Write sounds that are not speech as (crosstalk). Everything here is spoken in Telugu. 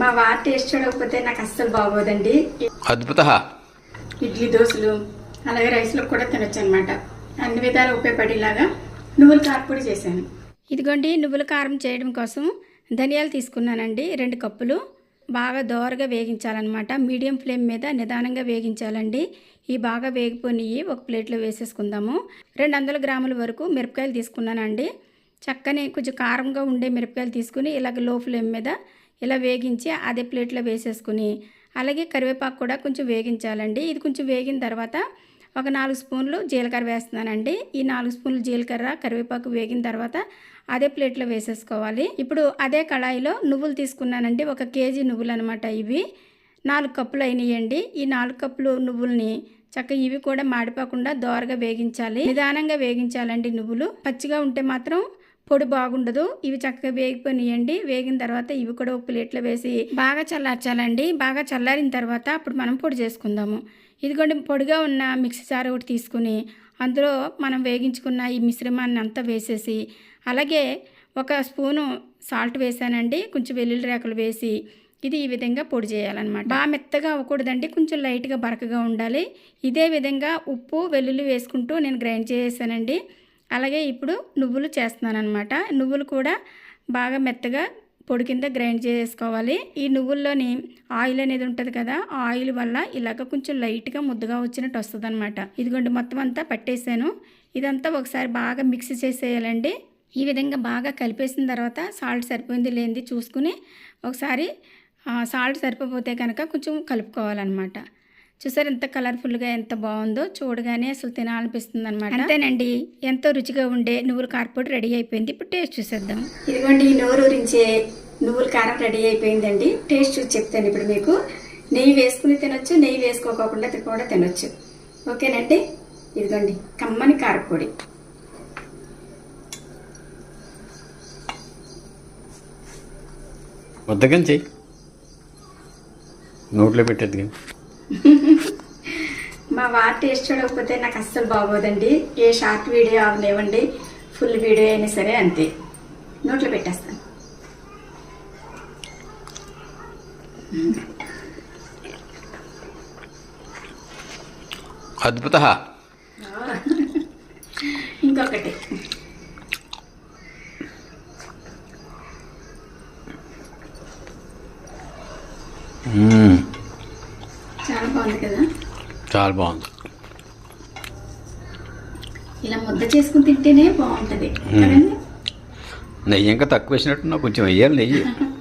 మా వారి టేస్ట్ చూడకపోతే నాకు అస్సలు బాగోదండి. అద్భుత ఇడ్లీ దోశలు అలాగే రైస్లో కూడా తినొచ్చు అనమాట అన్ని విధాలు ఉపయోగపడేలాగా నువ్వుల కారపొడి చేశాను. ఇదిగోండి నువ్వుల కారం చేయడం కోసం ధనియాలు తీసుకున్నానండి. రెండు కప్పులు. బాగా దోరగా వేగించాలన్నమాట. మీడియం ఫ్లేమ్ మీద నిదానంగా వేగించాలండి. ఈ బాగా వేగిపోయినవి ఒక ప్లేట్లో వేసేసుకుందాము. రెండు వందల గ్రాముల వరకు మిరపకాయలు తీసుకున్నానండి. చక్కని కొంచెం కారంగా ఉండే మిరపకాయలు తీసుకుని ఇలాగ లో ఫ్లేమ్ మీద ఇలా వేగించి అదే ప్లేట్లో వేసేసుకుని అలాగే కరివేపాకు కూడా కొంచెం వేగించాలండి. ఇది కొంచెం వేగిన తర్వాత ఒక నాలుగు స్పూన్లు జీలకర్ర వేస్తున్నానండి. ఈ నాలుగు స్పూన్లు జీలకర్ర కరివేపాకు వేగిన తర్వాత అదే ప్లేట్లో వేసేసుకోవాలి. ఇప్పుడు అదే కళాయిలో నువ్వులు తీసుకున్నానండి. ఒక కేజీ నువ్వులు అనమాట ఇవి. నాలుగు కప్పులు అయినాయండి. ఈ నాలుగు కప్పులు నువ్వుల్ని చక్కగా ఇవి కూడా మాడిపోకుండా దోరగా వేగించాలి. నిదానంగా వేగించాలండి నువ్వులు. పచ్చిగా ఉంటే మాత్రం పొడి బాగుండదు. ఇవి చక్కగా వేగిపోయినాయండి వేగిన తర్వాత ఇవి కూడా ఒక ప్లేట్లో వేసి బాగా చల్లార్చాలండి. బాగా చల్లారిన తర్వాత అప్పుడు మనం పొడి చేసుకుందాము. ఇదిగోండి పొడిగా ఉన్న మిక్సీ జార్ ఒకటి తీసుకుని అందులో మనం వేగించుకున్న ఈ మిశ్రమాన్ని అంతా వేసేసి అలాగే ఒక స్పూను సాల్ట్ వేసానండి. కొంచెం వెల్లుల్లి రేకలు వేసి ఇది ఈ విధంగా పొడి చేయాలన్నమాట. బాగా మెత్తగా అవ్వకూడదండి. కొంచెం లైట్గా బరకగా ఉండాలి. ఇదే విధంగా ఉప్పు వెల్లుల్లి వేసుకుంటూ నేను గ్రైండ్ చేసానండి అలాగే ఇప్పుడు నువ్వులు చేస్తున్నాను అనమాట నువ్వులు కూడా బాగా మెత్తగా పొడి కింద గ్రైండ్ చేసుకోవాలి. ఈ నువ్వుల్లోని ఆయిల్ అనేది ఉంటుంది కదా ఆయిల్ వల్ల ఇలాగ కొంచెం లైట్గా ముద్దగా వచ్చినట్టు వస్తుంది అనమాట ఇదిగోండి మొత్తం అంతా పట్టేసాను. ఇదంతా ఒకసారి బాగా మిక్స్ చేసేయాలండి. ఈ విధంగా బాగా కలిపేసిన తర్వాత సాల్ట్ సరిపోయింది లేనిది చూసుకుని ఒకసారి సాల్ట్ సరిపోతే కనుక కొంచెం కలుపుకోవాలన్నమాట. చూసారు ఎంత కలర్ఫుల్గా ఎంత బాగుందో. చూడగానే అసలు తినాలనిపిస్తుంది అనమాట అంతేనండి. ఎంతో రుచిగా ఉండే నువ్వుల కారపొడి రెడీ అయిపోయింది. ఇప్పుడు టేస్ట్ చూసేద్దాం. ఇదిగోండి ఈ నోరు ఊరించే నువ్వుల కారం రెడీ అయిపోయిందండి. టేస్ట్ చూసి చెప్తాను ఇప్పుడు మీకు. నెయ్యి వేసుకుని తినొచ్చు నెయ్యి వేసుకోకుండా కూడా తినొచ్చు. ఓకేనండి? ఇదిగోండి కమ్మని కారపొడి. వద్దగని చెయ్యి నోట్లో పెట్టేది కానీ మా వారి టేస్ట్ చూడకపోతే నాకు అస్సలు బాగోదండి. ఏ షార్ట్ వీడియో అవనివ్వండి ఫుల్ వీడియో అయినా సరే అంతే. నోట్లో పెట్టేస్తాను. అద్భుత. ఇంకొకటి. చాలా బాగుంది కదా? చాలా బాగుంది. ఇలా ముద్ద చేసుకుని తింటేనే బాగుంటది. నెయ్యి ఇంకా తక్కువ వేసినట్టు నాకు కొంచెం వెయ్యాలి నెయ్యి. (laughs)